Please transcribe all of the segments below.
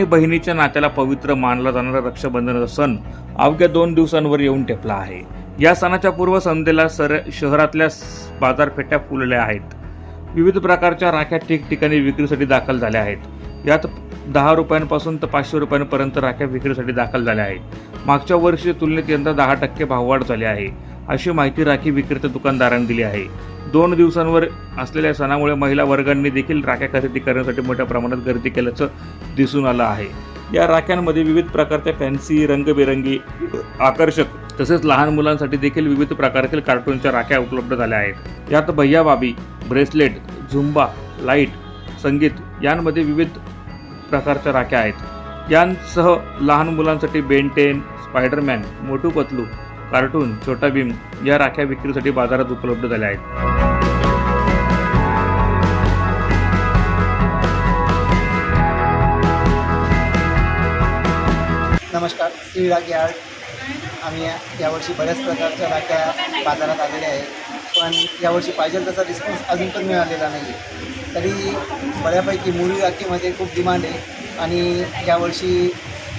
आणि बहिणीच्या नात्याला पवित्र मानला जाणारा रक्षाबंधनाचा सण अवघ्या दोन दिवसांवर येऊन ठेपला आहे. या सणाच्या पूर्वसंध्येला सर शहरातल्या बाजारपेठ्या फुलल्या आहेत. विविध प्रकारच्या राख्या ठिकठिकाणी विक्रीसाठी दाखल झाल्या आहेत. यात दहा रुपयांपासून तर पाचशे रुपयांपर्यंत राख्या विक्रीसाठी दाखल झाल्या आहेत. मागच्या वर्षी तुलनेत यंदा दहा टक्के भाववाढ झाली आहे. अशी माहिती राखी विक्रेते दुकानदारांनी दिली आहे. दोन दिवसांवर असलेल्या सणामुळे महिला वर्गांनी देखील राख्या खरेदी करण्यासाठी मोठ्या प्रमाणात गर्दी केल्याचं दिसून आलं आहे. या राख्यांमध्ये विविध प्रकारच्या फॅन्सी रंगबेरंगी आकर्षक तसेच लहान मुलांसाठी देखील विविध प्रकारतील कार्टूनच्या राख्या उपलब्ध झाल्या आहेत. यात भैया बाबी ब्रेसलेट झुंबा लाइट संगीत यांमध्ये विविध प्रकारच्या राख्या आहेत. यांसह लहान मुलांसाठी Ben Ten Spiderman Motu Patlu cartoon Chhota Bheem या राख्या विक्रीसाठी बाजारात उपलब्ध झाल्या आहेत. नमस्कार श्री राखी आर्ट आम्ही यावर्षी बऱ्याच प्रकारच्या राख्या बाजारात आलेल्या आहेत. पण यावर्षी पाहिजे तसा रिस्पॉन्स अजून पण मिळालेला नाही आहे तरी बऱ्यापैकी मुली राखीमध्ये खूप डिमांड आहे. आणि यावर्षी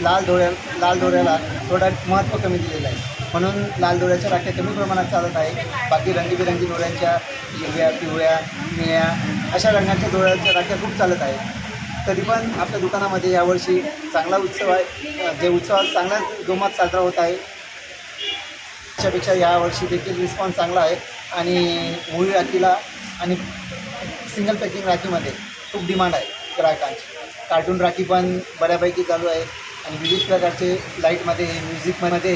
लाल डोळ्या लाल डोळ्याला थोडा महत्त्व कमी दिलेलं आहे. म्हणून लाल डोळ्याच्या राख्या कमी प्रमाणात चालत आहे बाकी रंगीबेरंगी डोळ्यांच्या हिरव्या पिवळ्या निळ्या अशा रंगाच्या डोळ्याच्या राख्या खूप चालत आहेत. तरी पण आपल्या दुकानामध्ये यावर्षी चांगला उत्सव आहे. जे उत्सव चांगला जोमात साजरा होत आहे त्याच्यापेक्षा यावर्षी देखील रिस्पॉन्स चांगला आहे. आणि मुळी राखीला आणि सिंगल पॅकिंग राखीमध्ये खूप डिमांड आहे ग्राहकांची. कार्टून राखी पण बऱ्यापैकी चालू आहे. आणि विविध प्रकारचे लाईटमध्ये म्युझिकमध्ये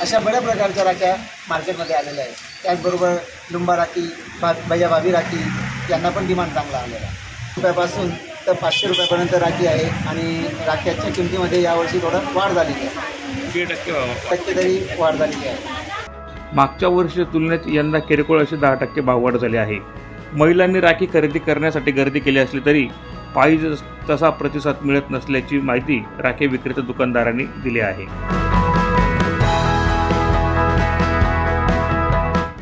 अशा बऱ्या प्रकारच्या राख्या मार्केटमध्ये आलेल्या आहेत. त्याचबरोबर लुंबा राखी भा भैया भाभी राखी यांना पण डिमांड चांगला आलेला आहे. रुपयापासून तर पाचशे रुपयापर्यंत राखी आहे आणि राख्याच्या किमतीमध्ये यावर्षी थोडं वाढ झालेली आहे. टक्के तरी वाढ झालेली आहे. मागच्या वर्षी तुलनेत यंदा किरकोळ अशी दहा टक्के भाववाढ झाली आहे. महिलांनी राखी खरेदी करण्यासाठी गर्दी केली असली तरी पाहिजे तसा प्रतिसाद मिळत नसल्याची माहिती राखी विक्रेते दुकानदारांनी दिली आहे.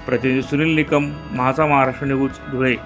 प्रतिनिधी सुनील निकम महासा महाराष्ट्र न्यूज धुळे.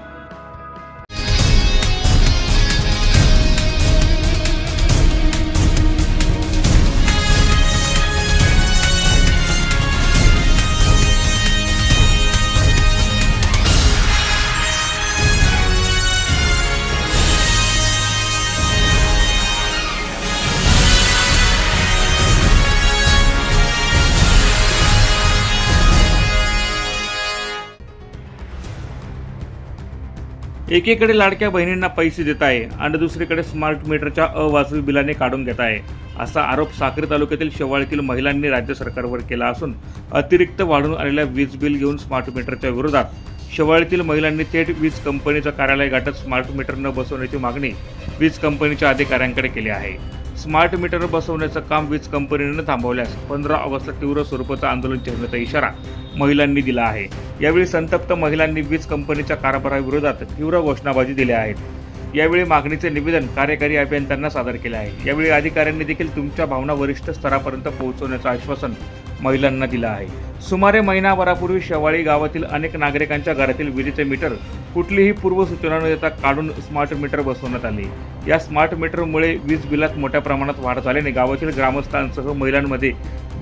एकीकडे लाडक्या बहिणींना पैसे देत आहे आणि दुसरीकडे स्मार्ट मीटरच्या अवाजवी बिलाने काढून घेत आहे असा आरोप साक्री तालुक्यातील शेवाळीतील महिलांनी राज्य सरकारवर केला असून अतिरिक्त वाढून आलेल्या वीज बिल घेऊन स्मार्ट मीटरच्या विरोधात शेवाळीतील महिलांनी थेट वीज कंपनीचं कार्यालय गाठत स्मार्ट मीटर न बसवण्याची मागणी वीज कंपनीच्या अधिकाऱ्यांकडे केली आहे. स्मार्ट मीटर बसवण्याचं काम वीज कंपनीनं थांबवल्यास पंधरा ऑगस्टला तीव्र स्वरूपाचं आंदोलन छेडण्याचा इशारा महिलांनी दिला आहे. यावेळी संतप्त महिलांनी वीज कंपनीच्या कारभाराविरोधात तीव्र घोषणाबाजी दिल्या आहेत यावेळी मागणीचे निवेदन कार्यकारी अभियंत्यांना सादर केले आहे. यावेळी अधिकाऱ्यांनी देखील तुमच्या भावना वरिष्ठ स्तरापर्यंत पोहोचवण्याचं आश्वासन महिलांना दिलं आहे. सुमारे महिनाभरापूर्वी शेवाळी गावातील अनेक नागरिकांच्या घरातील विजेचे मीटर कुठलीही पूर्वसूचना न देता काढून स्मार्ट मीटर बसवण्यात आले. या स्मार्ट मीटरमुळे वीज बिलात मोठ्या प्रमाणात वाढ झाल्याने गावातील ग्रामस्थांसह महिलांमध्ये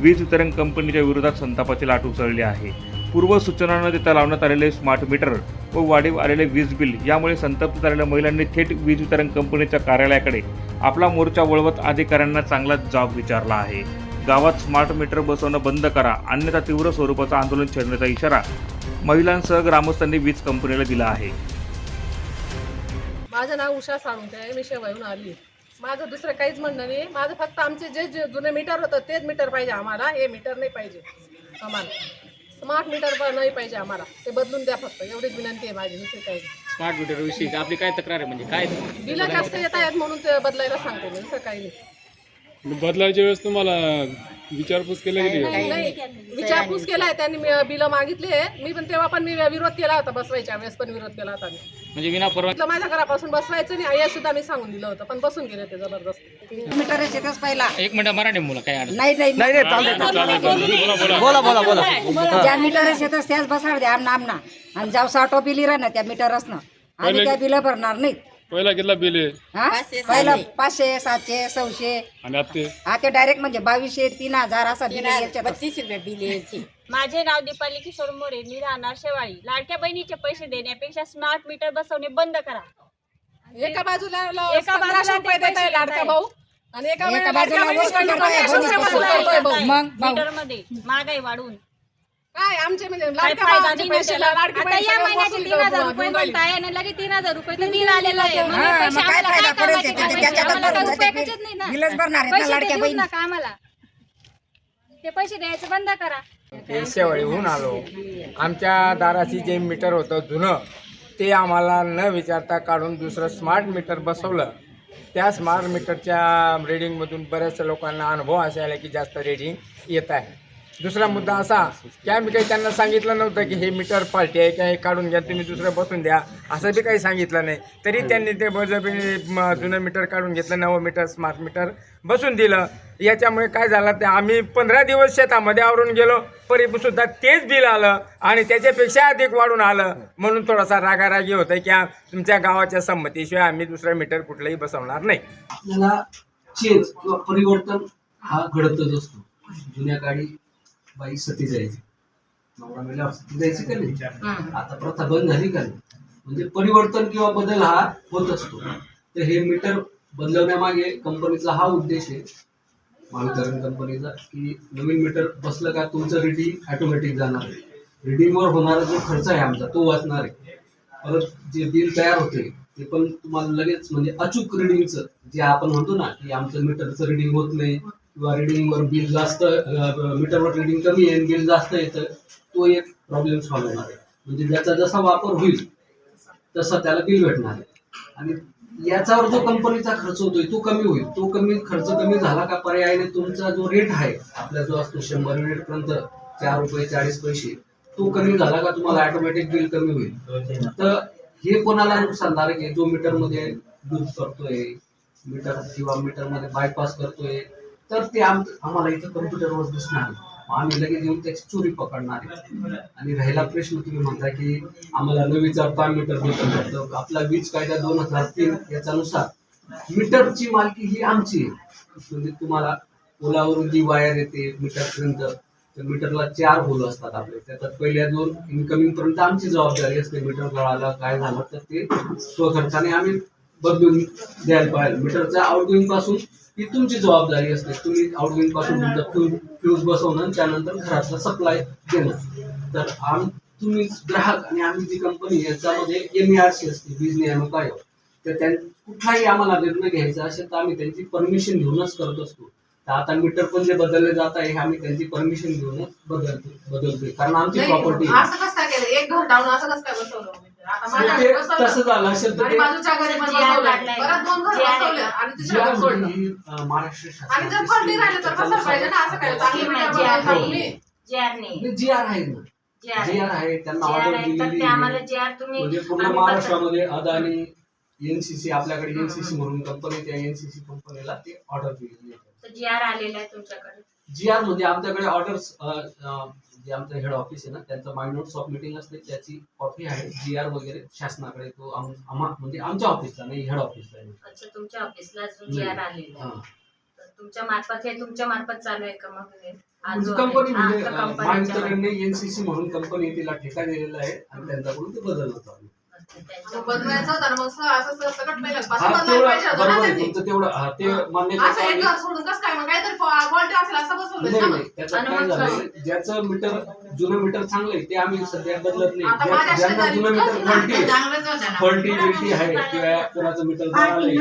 वीज वितरण कंपनीच्या विरोधात संतापाची लाट उसळली आहे. पूर्वसूचना न देता लावण्यात आलेले स्मार्ट मीटर व वाढीव आलेले वीज बिल यामुळे संतप्त झालेल्या महिलांनी थेट वीज वितरण कंपनीच्या कार्यालयाकडे आपला मोर्चा वळवत अधिकाऱ्यांना चांगला जाब विचारला आहे. गावात स्मार्ट मीटर बसवणं बंद करा अन्यथा तीव्र स्वरूपाचं आंदोलन छेडण्याचा इशारा महिलांसह ग्रामस्थांनी वीज कंपनीला दिला आहे. माझं नाव उषा साळुंके आहे मी शेवाईहून आली. माझं दुसरं काहीच म्हणणं नाही. माझं फक्त आमचे जे जे जुने मीटर होतं तेच मीटर पाहिजे आम्हाला. हे मीटर नाही पाहिजे. आम्हाला स्मार्ट मीटर पण नाही पाहिजे आम्हाला. ते बदलून द्या फक्त. एवढीच विनंती आहे माझी. दुसरी काही नाही. स्मार्ट मीटर विषयी आपली काय तक्रार आहे? म्हणजे काय बिलं जास्त येत आहेत म्हणून ते बदलायला सांगते मी. दुसरं काही नाही. बदलायच्या वेळेस तुम्हाला विचारपूस केली गेली का? नाही विचारपूस केलाय त्यांनी मी- बिलं मागितले मी पण तेव्हा पण मी विरोध केला होता बसवायच्या वेळेस पण विरोध केला होता मी. म्हणजे विना परवानगी माझ्या घरापासून बसवायचं नाही हे सुद्धा मी सांगून दिलं होतं पण बसून गेले ते जबरदस्त. मीटर येतच पहिला एक मिनिट मराठी मुलं काय अडचण नाही नाही. बोला बोला बोला. ज्या मीटर येतच त्याच बसाड द्या आमना आमना. आणि जाऊ साठो बिली राहणार त्या मीटरच ना आम्ही त्या बिल भरणार नाहीत. पहिला किती बिल आहे? हा? पहिलं पाचशे सातशे सहाशे. आणि आता ते? आता डायरेक्ट म्हणजे बावीसशे तीन हजार असं बिल याच्यात. बत्तीस रुपये बिल यायची माझे नाव दीपाली किशोर मोरे मी राहणार शेवाळी. लाडक्या बहिणीचे पैसे देण्यापेक्षा स्मार्ट मीटर बसवणे बंद करा. एका बाजूला एका एका बाजूला रुपये ते देत आहे पैसे लाडका देत भाऊ. आणि एका एका वेळेला बाजूला लाडक्या वस्तू बहिणीला करताय, पंधराशे दोन्ही रुपये पैसे बसवतोय भाऊ. मग भाऊ. मीटरमध्ये महागाई वाढून. काय आमचे म्हणजे काय लाडक्या फायदा भावाचे नाही पैसे त्याला. लाडकी आता बहीण या सगळं महिन्याचे वसूल तीन हजार करून रुपये घेऊन राहिली. म्हणताय आणि लगेच तीन हजार रुपये तर बिल आलेलं आहे. मग हे हा, पैसे मग काय आम्हाला फायदा काय पडेल कामाचे ते- काय ते- पैसे? त्याच्यातच आम्हाला भरून काय जाते उपयोगाचेच नाही ना. बिलच भरणार आहेत ना पैसे ते लाडक्या देऊच बहिणी. नका आम्हाला. ते पैसे द्यायचं बंद करा. ते शेवळीहून आलो. आमच्या दाराशी जे मीटर होतं जुनं ते आम्हाला न विचारता काढून दुसरं स्मार्ट मीटर बसवलं. त्या स्मार्ट मीटरच्या रिडिंगमधून बऱ्याचशा लोकांना अनुभव असा आला की जास्त रिडिंग येत आहे. दुसरा मुद्दा असा की आम्ही काही त्यांना सांगितलं नव्हतं की हे मीटर पार्टी आहे का हे काढून घ्या तुम्ही दुसरं बसून द्या असं बी काही सांगितलं नाही. तरी त्यांनी ते बळजबरी जुनं मीटर काढून घेतलं नवं मीटर स्मार्ट मीटर बसून दिलं. याच्यामुळे काय झालं ते आम्ही पंधरा दिवस शेतामध्ये आवरून गेलो तरी सुद्धा तेच बिल आलं आणि त्याच्यापेक्षा अधिक वाढून आलं. म्हणून थोडासा रागारागी होतं की तुमच्या गावाच्या संमतीशिवाय आम्ही दुसरं मीटर कुठलंही बसवणार नाही. आपल्याला चेंज किंवा परिवर्तन हा घडतच असतो. जुन्या गाडी बाई सती जायची. नवरा मेल्यावर सती जायची का नाही? आता प्रथा बंद झाली का नाही? म्हणजे परिवर्तन किंवा बदल हा होत असतो. तर हे मीटर बदलवण्यामागे कंपनीचा हा उद्देश आहे. महावितरण कंपनीचा की नवीन मीटर बसलं का तुमचं रिडिंग ऑटोमॅटिक जाणार आहे. रिडिंगवर होणारा जो खर्च आहे आमचा तो वाचणार आहे. परत जे बिल तयार होते ते पण तुम्हाला लगेच म्हणजे अचूक रिडिंगचं जे आपण म्हणतो ना की आमचं मीटरचं रिडिंग होत नाही. किंवा रिडिंगवर बिल जास्त मीटरवर रिडिंग कमी आहे बिल जास्त येतं तो एक प्रॉब्लेम सॉल्व्ह होणार आहे. म्हणजे ज्याचा जसा वापर होईल तसं त्याला बिल भेटणार आहे. आणि याच्यावर जो कंपनीचा खर्च होतोय तो कमी होईल. तो कमी खर्च कमी झाला का पर्यायाने तुमचा जो रेट आहे आपला जो असतो शंभर युनिट पर्यंत चार रुपये चाळीस पैसे तो कमी झाला का तुम्हाला ऑटोमॅटिक बिल कमी होईल? तर हे कोणाला नुकसानदारक आहे जो मीटरमध्ये दूध करतोय मीटर किंवा मीटरमध्ये बायपास करतोय तर ते आम आम्हाला इथं कम्प्युटरवर दिसणार आम्ही लगेच येऊन त्याची चोरी पकडणार आहे. आणि राहिला प्रश्न तुम्ही म्हणता की आम्हाला न विचारता मीटर आपला वीज कायदा दोन हजार तीन याच्यानुसार. मीटरची मालकी ही आमची म्हणजे तुम्हाला पोलावरून जी वायर येते मीटरपर्यंत तर मीटरला चार होल असतात आपले. त्याच्यात पहिल्या दोन इन्कमिंग पर्यंत आमची जबाबदारी असते. मीटर गळालं काय झालं तर ते स्वखर्चाने आम्ही बदलून द्यायला पाहिजे. मीटरच्या आउटगोईंगपासून ही तुमची जबाबदारी असते. तुम्ही आउटगोईंगपासून तुमचा फ्यूज बसवणं आणि त्यानंतर घरातला सप्लाय देणं. तर आम तुम्ही ग्राहक आणि आम्ही जी कंपनी याच्यामध्ये एम सी असते वीज नियामक आयोग तर त्या कुठलाही आम्हाला निर्णय घ्यायचा असेल तर आम्ही त्यांची परमिशन घेऊनच करत असतो. तर आता मीटर पण जे बदलले जात आहे हे आम्ही त्यांची परमिशन घेऊनच बदलतो बदलतोय. कारण आमची प्रॉपर्टी असं कसं काय केलं? एक घर डाऊन असं कसं काय बसवलं? ते बसवलं. तसं झालं असेल तर आणि ते बाजूच्या घरी पण काढलाय. परत दोन घर बसवले आणि सोडलं. ही, अं, महाराष्ट्र आणि जर फंडी राहिलं तर कसं पाहिजे ना? असं काय? चांगली GR बनवायला नाही. जी आर आहे ना. JR जी आर आहे त्यांना ऑर्डर आहे, तर दिलेली ते आम्हाला आहे. JR तुम्ही म्हणजे पूर्ण आम्ही महाराष्ट्रामध्ये अदानी एनसीसी आपल्याकडे एनसीसी म्हणून कंपनी त्या एनसीसी कंपनीला ते ऑर्डर दिलेली आहे. तर जी आर आलेला आहे तुमच्याकडे. जी आर म्हणजे आमच्याकडे ऑर्डर्स जे आमचं हेड ऑफिस आहे ना त्यांचं माय नोट्स ऑफ मीटिंग असते त्याची कॉपी आहे जी आर वगैरे शासनाकडे तो आम- आम्हा म्हणजे आमच्या ऑफिसला नाही हेड ऑफिसला आहे. अच्छा तुमच्या ऑफिसला जो जी आर आलेला हा. आहे तर तुमच्या मार्फत हे तुमच्या मार्फत चालू आहे का मग हे? आज म्हणजे जो आहे, कंपनी हा, म्हणजे तर अं, कंपनीच्या महावितरणने एनसीसी म्हणून कंपनी तिला ठेका दिलेला आहे आणि त्यांच्याकडून ते बदललं होतं होतं ना मग स- असं स- सगळं पहिलं हा पासून बदलायला तेवढं पाहिजे होतं ना बरोबर आहे त्यांनी. तुमचं तेवढं. हा, ते मान्य असं करतो एक आम्ही. घर सोडून कसं काय मग काहीतरी क्वालिटी असेल असं बसवलं नाही ना नाही. मग. त्याच्यात आणि काय मग झालंय? ज्याचं मीटर जुनं मीटर चांगलं आहे ते आम्ही सध्या बदलत नाही. आता ज्या- माझ्या ज्यांना शेजारी जुनं मीटर तुझं फॉल्टी आहे. चांगलंच होतं ना. फॉल्टी बिल्टी आहे किंवा कोणाचं मीटर तर ते.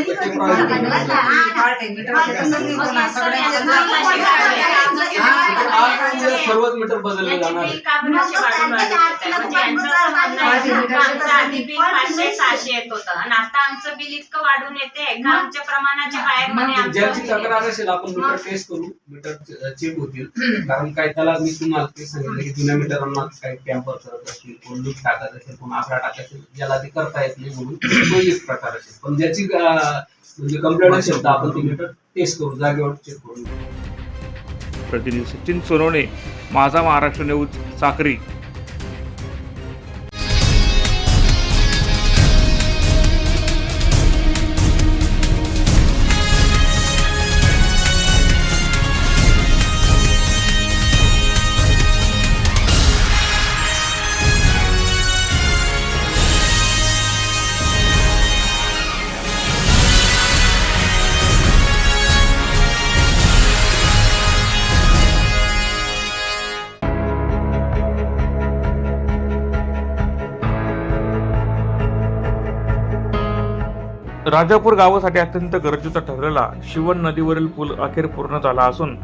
आज सर्वच मीटर बदलले जाणार बिल आहे. का बरं असे वाढून वाढून येत आहे? म्हणजे यांचं असं म्हणणं आहे. की आमचं आधी बिल पाचशे सहाशे येत होतं. आणि आता आमचं बिल इतकं वाढून येते. का आमच्या प्रमाणाच्या बाहेर म्हणे ज्यांची तक्रार आमचं असेल आपण मीटर टेस्ट करू. मीटर चेक होतील. कारण काय त्याला मी तुम्हाला ते सांगितलं की जुन्या मीटरांना काही टॅम्पर करत असतील कोण लूट टाकत असेल कोण आकडा टाकत असेल ज्याला ते करता येत नाही म्हणून तो एक प्रकार असेल. पण ज्याची अं, म्हणजे कंप्लेंट असेल तर आपण ती मीटर टेस्ट करू जागेवर चेक करू प्रतिनिधी सचिन सोनवणे माझा महाराष्ट्र न्यूज साक्री. राजापूर गावासाठी अत्यंत गरजेचा ठरलेला शिवन नदीवरील पूल अखेर पूर्ण झाला असून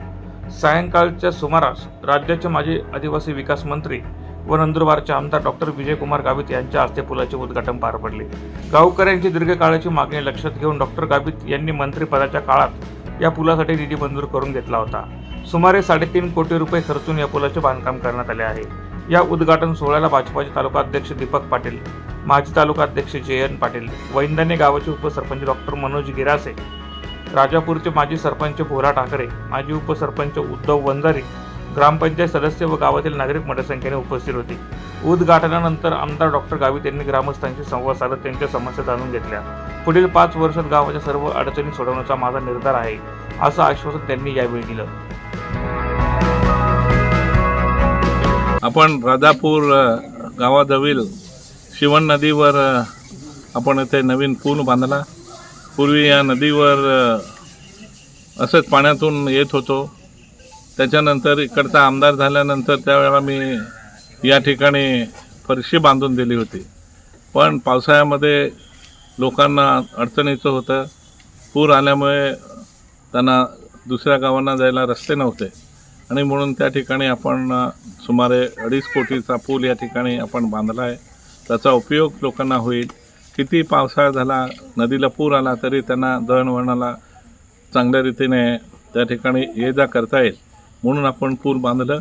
सायंकाळच्या सुमारास राज्याचे माजी आदिवासी विकास मंत्री व नंदुरबारचे आमदार डॉक्टर विजयकुमार गावित यांच्या हस्ते पुलाचे उद्घाटन पार पडले. गावकऱ्यांची दीर्घकाळाची मागणी लक्षात घेऊन डॉक्टर गावित यांनी मंत्रिपदाच्या काळात या पुलासाठी निधी मंजूर करून घेतला होता. सुमारे साडेतीन कोटी रुपये खर्चून या पुलाचे बांधकाम करण्यात आले आहे. या उद्घाटन सोहळ्याला भाजपाचे तालुका अध्यक्ष दीपक पाटील माजी तालुका अध्यक्ष जयंत पाटील वैंदाने गावाचे उपसरपंच डॉक्टर मनोज गिरासे राजापूरचे माजी सरपंच भोरा ठाकरे माजी उपसरपंच उद्धव वंजारी ग्रामपंचायत सदस्य व गावातील नागरिक मोठ्या संख्येने उपस्थित होते. उद्घाटनानंतर आमदार डॉक्टर गावित यांनी ग्रामस्थांशी संवाद साधत त्यांच्या समस्या जाणून घेतल्या. पुढील पाच वर्षात गावाच्या सर्व अडचणी सोडवण्याचा माझा निर्धार आहे असं आश्वासन त्यांनी यावेळी दिलं. आपण राजापूर गावाजवळील शिवण नदीवर आपण येथे नवीन पूल बांधला. पूर्वी या नदीवर असंच पाण्यातून येत होतो. त्याच्यानंतर इकडचा आमदार झाल्यानंतर त्यावेळेला मी या ठिकाणी फरशी बांधून दिली होती. पण पावसाळ्यामध्ये लोकांना अडचणीचं होतं. पूर आल्यामुळे त्यांना दुसऱ्या गावांना जायला रस्ते नव्हते. आणि म्हणून त्या ठिकाणी आपण सुमारे अडीच कोटीचा पूल या ठिकाणी आपण बांधला आहे त्याचा उपयोग लोकांना होईल. किती पावसाळा झाला नदीला पूर आला तरी त्यांना दळणवळणाला चांगल्या रीतीने त्या ठिकाणी ये जा करता येईल. म्हणून आपण पूल बांधलं.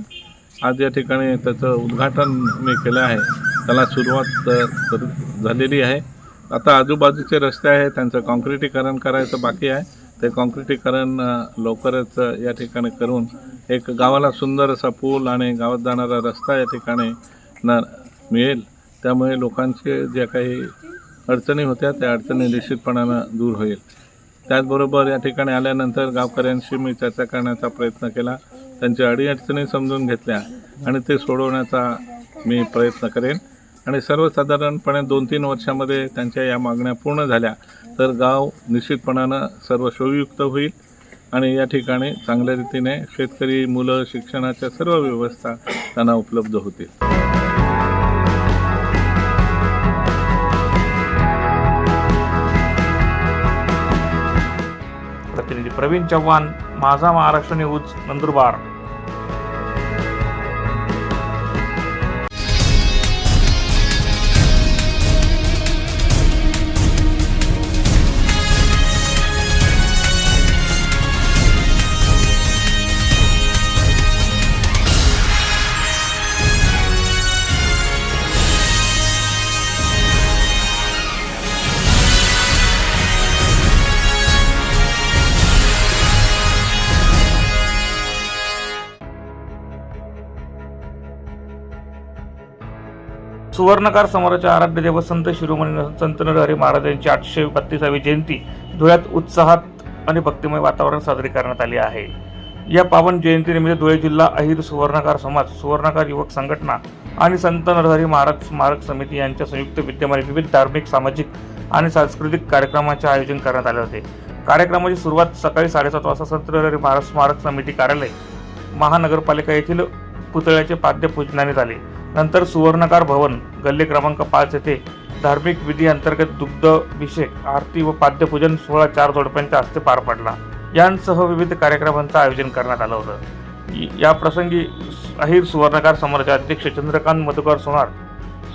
आज या ठिकाणी त्याचं उद्घाटन मी केलं आहे. त्याला सुरुवात झालेली आहे. आता आजूबाजूचे रस्ते आहे त्यांचं कॉन्क्रिटीकरण करायचं बाकी आहे. ते कॉन्क्रिटीकरण लवकरच या ठिकाणी करून एक गावाला सुंदर असा पूल आणि गावात जाणारा रस्ता या ठिकाणी न मिळेल. त्यामुळे लोकांचे ज्या काही अडचणी होत्या त्या अडचणी निश्चितपणानं दूर होईल. त्याचबरोबर या ठिकाणी आल्यानंतर गावकऱ्यांशी मी चर्चा करण्याचा प्रयत्न केला. त्यांच्या अडीअडचणी समजून घेतल्या आणि ते सोडवण्याचा मी प्रयत्न करेन. आणि सर्वसाधारणपणे दोन तीन वर्षामध्ये त्यांच्या या मागण्या पूर्ण झाल्या तर गाव निश्चितपणानं सर्व सोयीयुक्त होईल आणि या ठिकाणी चांगल्या रीतीने शेतकरी मुलं शिक्षणाच्या सर्व व्यवस्था त्यांना उपलब्ध होतील. प्रतिनिधी प्रवीण चव्हाण माझा महाराष्ट्र न्यूज नंदुरबार. सुवर्णकार समाजाच्या आराध्य देव संत शिरोमणी संत नरहरी महाराज यांची आठशे बत्तीसावी जयंती धुळ्यात उत्साहात आणि भक्तिमय वातावरण साजरी करण्यात आली आहे. या पावन जयंतीनिमित्त धुळे जिल्हा अहिर सुवर्णकार समाज सुवर्णकार युवक संघटना आणि संत नरहरी महाराज स्मारक समिती यांच्या संयुक्त विद्यमाने विविध धार्मिक सामाजिक आणि सांस्कृतिक कार्यक्रमाचे आयोजन करण्यात आले होते. कार्यक्रमाची सुरुवात सकाळी साडेसात वाजता संत नरहरी महाराज स्मारक समिती कार्यालय महानगरपालिका येथील पुतळ्याचे पाद्यपूजनाने झाले. नंतर सुवर्णकार भवन गल्ली क्रमांक पाच येथे धार्मिक विधी अंतर्गत दुग्धाभिषेक आरती व पाद्यपूजन सोहळा चार जोडप्यांच्या हस्ते पार पडला. यांसह विविध कार्यक्रमांचं आयोजन करण्यात आलं होतं. या प्रसंगी अहिर सुवर्णकार समाजाचे अध्यक्ष चंद्रकांत मधुकर सोनार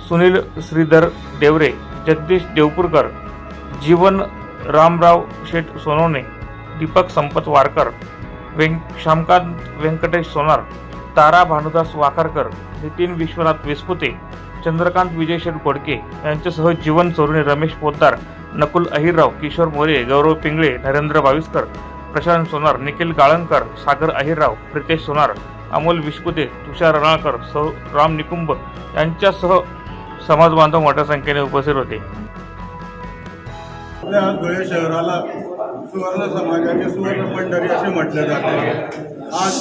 सुनील श्रीधर देवरे जगदीश देवपूरकर जीवन रामराव शेठ सोनवणे दीपक संपत वारकर व्यंक श्यामकांत व्यंकटेश सोनार तारा भानुदास वाकारकर नितीन विश्वनाथ विस्पुते चंद्रकांत विजयशेठ गोडके यांच्यासह जीवन चोरुणे रमेश पोद्दार नकुल अहिरराव किशोर मोरे गौरव पिंगळे नरेंद्र बाविस्कर प्रशांत सोनार निखिल गाळणकर सागर अहिरराव प्रितेश सोनार अमोल विस्पुते तुषार रणाळकर सौ राम निकुंभ यांच्यासह समाज बांधव मोठ्या संख्येने उपस्थित होते. आपल्या धुळे शहराला सुवर्ण समाजाचे सुवर्ण पंढरी असे म्हटले जाते. आज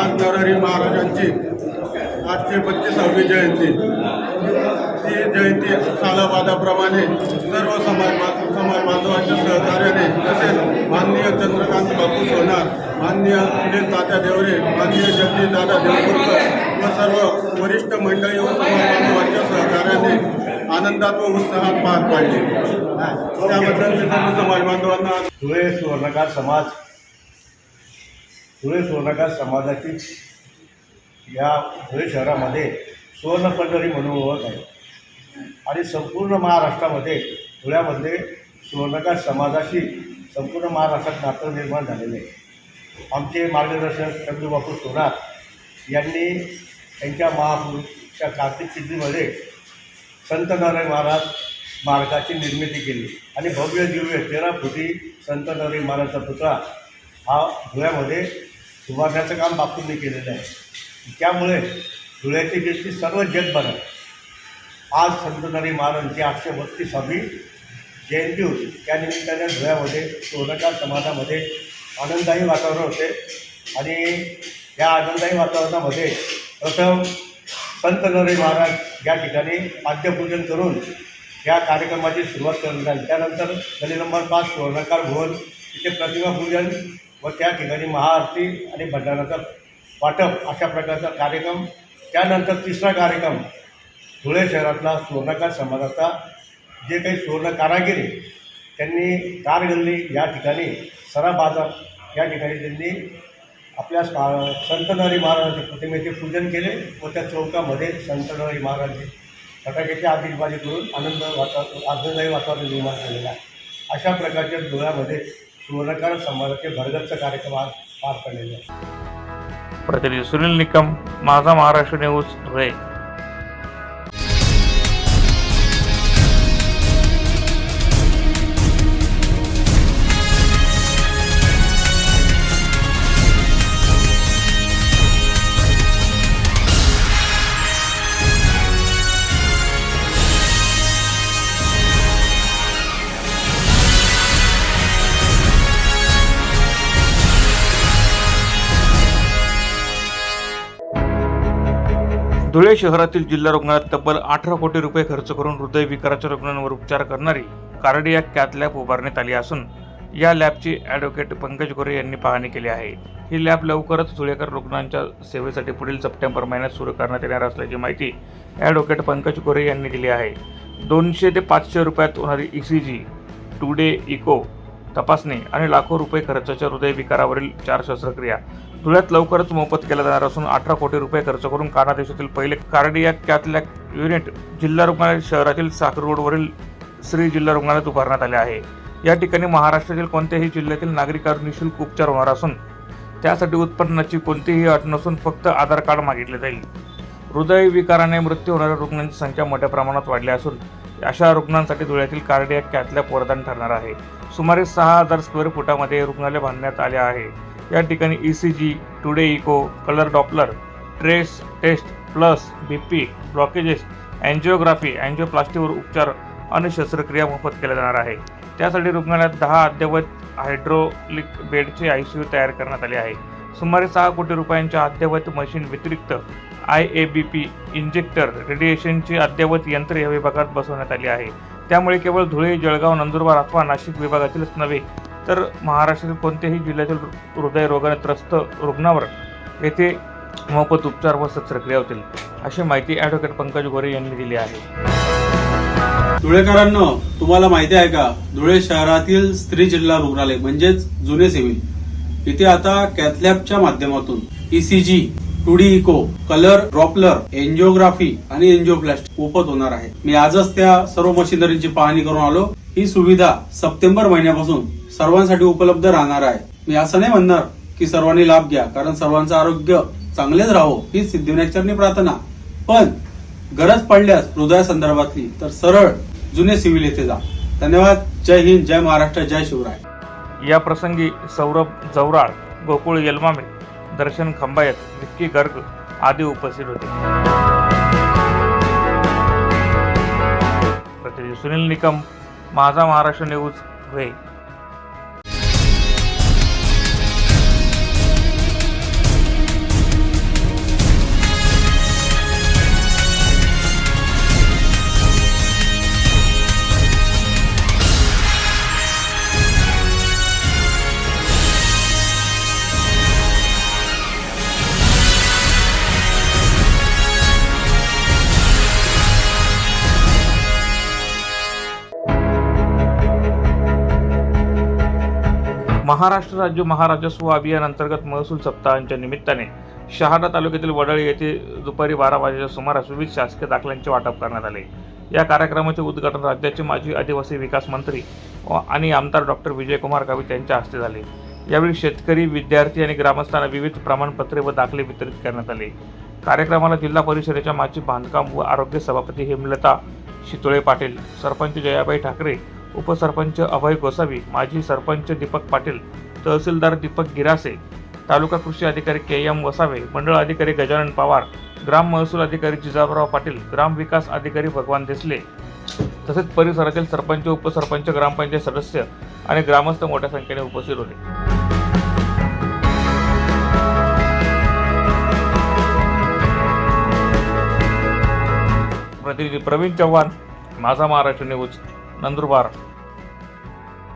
आज नरहरी महाराजांची आठशे बत्तीसावी जयंती. ती जयंती सालाबादाप्रमाणे सर्व समाज समाज बांधवांच्या सहकार्याने तसेच माननीय चंद्रकांत बापू सोनार माननीय सुनील तात्या देवरे माननीय जगदीश दादा देवपूरकर व सर्व वरिष्ठ मंडळी व समाज बांधवांच्या सहकार्याने आनंदात व उत्साहात पार पाडली. त्याबद्दल मी सर्व समाज बांधवांना धुळे सुवर्णकार समाज धुळे सुवर्णकार समाजाची या धुळे शहरामध्ये सुवर्ण पंढरी म्हणून ओळख आहे. आणि संपूर्ण महाराष्ट्रामध्ये धुळ्यामध्ये सुवर्णकार समाजाशी संपूर्ण महाराष्ट्रात नातं निर्माण झालेले आहे. आमचे मार्गदर्शक चंद्रबापू सोनार यांनी त्यांच्या महापुरुषच्या कार्तिक सिद्धीमध्ये संत नारायण महाराज मार्गाची निर्मिती केली. आणि भव्य दिव्य तेरा फुटी संत नारायण महाराजचा पुतळा हा धुळ्यामध्ये उभारण्याचं काम बापूंनी केलेलं आहे. त्यामुळे धुळ्याची कीर्ती सर्व जगभरात आज संत नारायण महाराजांची आठशे बत्तीसावी जयंती होती. त्यानिमित्ताने धुळ्यामध्ये सोनकार समाजामध्ये आनंददायी वातावरण होते. आणि या आनंददायी वातावरणामध्ये प्रथम संत नरे महाराज या ठिकाणी पाद्यपूजन करून या कार्यक्रमाची सुरुवात करण्यात आली त्यानंतर गली नंबर पाच सुवर्णकार भवन इथे प्रतिमापूजन व त्या ठिकाणी महाआरती आणि भंडाराचा वाटप अशा प्रकारचा कार्यक्रम. त्यानंतर तिसरा कार्यक्रम धुळे शहरातला सुवर्णकार समाजाचा. जे काही सुवर्ण कारागिरी त्यांनी कारगल्ली या ठिकाणी सरा बाजार या ठिकाणी त्यांनी आपल्या संत नरहरी महाराजांच्या प्रतिमेचे पूजन केले व त्या चौकामध्ये संत नरहरी महाराजांची फटाक्याची आतिषबाजी करून आनंद वातावरण आनंददायी वातावरण निर्माण झालेला आहे. अशा प्रकारच्या धुळ्यामध्ये सुवर्णकार समाजाचे भरगच्च कार्यक्रम आज पार पडलेले आहे प्रतिनिधी सुनील निकम माझा महाराष्ट्र न्यूज रे. धुळे शहरातील जिल्हा रुग्णालयात तब्बल अठरा कोटी रुपये खर्च करून हृदयविकाराच्या रुग्णांवर उपचार करणारी कार्डियाक कॅथ लॅब उभारण्यात आली असून या लॅबची ॲडव्होकेट पंकज गोरे यांनी पाहणी केली आहे. ही लॅब लवकरच धुळेकर रुग्णांच्या सेवेसाठी पुढील सप्टेंबर महिन्यात सुरू करण्यात येणार असल्याची माहिती ॲडव्होकेट पंकज गोरे यांनी दिली आहे. दोनशे ते पाचशे रुपयात होणारी E C G two D echo तपासणी आणि लाखो रुपये खर्चाच्या हृदयविकारावरील चार शस्त्रक्रिया. धुळ्यात लवकरच मोफत केल्या जाणार असून अठरा कोटी रुपये खर्च करून काना देशातील पहिले कार्डियाक कॅथलॅक युनिट जिल्हा रुग्णालय शहरातील साखर रोडवरील श्री जिल्हा रुग्णालयात उभारण्यात आले आहे. या ठिकाणी महाराष्ट्रातील कोणत्याही जिल्ह्यातील नागरिकांवर निशुल्क उपचार होणार असून त्यासाठी उत्पन्नाची कोणतीही अट नसून फक्त आधार कार्ड मागितले जाईल. हृदयविकाराने मृत्यू होणाऱ्या रुग्णांची संख्या मोठ्या प्रमाणात वाढली असून अशा रुग्णांसाठी धुळ्यातील कार्डियाक कॅथलॅक वरदान ठरणार आहे. सुमारे सहा हजार स्क्वेअर फुटामध्ये रुग्णालय बांधण्यात आले आहे. या ठिकाणी E C G two D echo colour Doppler stress test plus B P blockages angiography अँजिओप्लास्टीवर उपचार आणि शस्त्रक्रिया मोफत केल्या जाणार आहे. त्यासाठी रुग्णालयात दहा अद्ययावत हायड्रोलिक बेडचे आय सी यू तयार करण्यात आले आहे. सुमारे सहा कोटी रुपयांच्या अद्ययावत मशीन व्यतिरिक्त I A B P injector रेडिएशनची अद्ययावत यंत्रे या विभागात बसवण्यात आली आहे. त्यामुळे केवळ धुळे जळगाव नंदुरबार अथवा नाशिक विभागातीलच नव्हे तर महाराष्ट्रातील कोणत्याही जिल्ह्यातील हृदयरोगाने त्रस्त रुग्णावर येथे मोफत उपचार व शस्त्रक्रिया होतील अशी माहिती ॲडव्होकेट पंकज गोरे यांनी दिली आहे. धुळेकरांनो तुम्हाला माहिती आहे का? धुळे शहरातील स्त्री जिल्हा रुग्णालय म्हणजेच जुने सिव्हिल. इथे आता कॅथलॅबच्या माध्यमातून ECG two D echo colour Doppler angiography आणि एन्जिओप्लास्टिक मोफत होणार आहे. मी आजच त्या सर्व मशिनरीची पाहणी करून आलो. ही सुविधा सप्टेंबर महिन्यापासून सर्वांसाठी उपलब्ध राहणार आहे. मी असं नाही म्हणणार की सर्वांनी लाभ घ्या कारण सर्वांचं आरोग्य चांगलेच राहो ही सिद्धिविनायक प्रार्थना. पण गरज पडल्यास हृदया संदर्भातली तर सरळ जुने सिव्हिल येथे जा. धन्यवाद. जय हिंद जय महाराष्ट्र जय शिवराय. या प्रसंगी सौरभ जवराळ गोकुळ येलमामे दर्शन खंबायत विक्की गर्ग आदी उपस्थित होते. प्रतिनिधी सुनील निकम माझा महाराष्ट्र न्यूज धुळे. महाराष्ट्र राज्य महाराजस्व अभियान अंतर्गत महसूल सप्ताहांच्या निमित्ताने शहाडा तालुक्यातील वडळी येथे दुपारी बारा वाजेच्या सुमारास विविध शासकीय दाखल्यांचे वाटप करण्यात आले. या कार्यक्रमाचे उद्घाटन राज्याचे माजी आदिवासी विकास मंत्री व- आणि आमदार डॉक्टर विजयकुमार गावित यांच्या हस्ते झाले. यावेळी शेतकरी विद्यार्थी आणि ग्रामस्थांना विविध प्रमाणपत्रे व दाखले वितरित करण्यात आले. कार्यक्रमाला जिल्हा परिषदेच्या माजी बांधकाम व आरोग्य सभापती हेमलता शितोळे पाटील सरपंच जयाबाई ठाकरे उपसरपंच अभय गोसावी माजी सरपंच दीपक पाटील तहसीलदार दीपक गिरासे तालुका कृषी अधिकारी के एम वसावे मंडळ अधिकारी गजानन पवार ग्राम महसूल अधिकारी जिजाबराव पाटील ग्राम विकास अधिकारी भगवान देसले. तसेच परिसरातील सरपंच उपसरपंच ग्रामपंचायत सदस्य आणि ग्रामस्थ मोठ्या संख्येने उपस्थित होते. प्रतिनिधी प्रवीण चव्हाण माझा महाराष्ट्र न्यूज. नंदुरबार.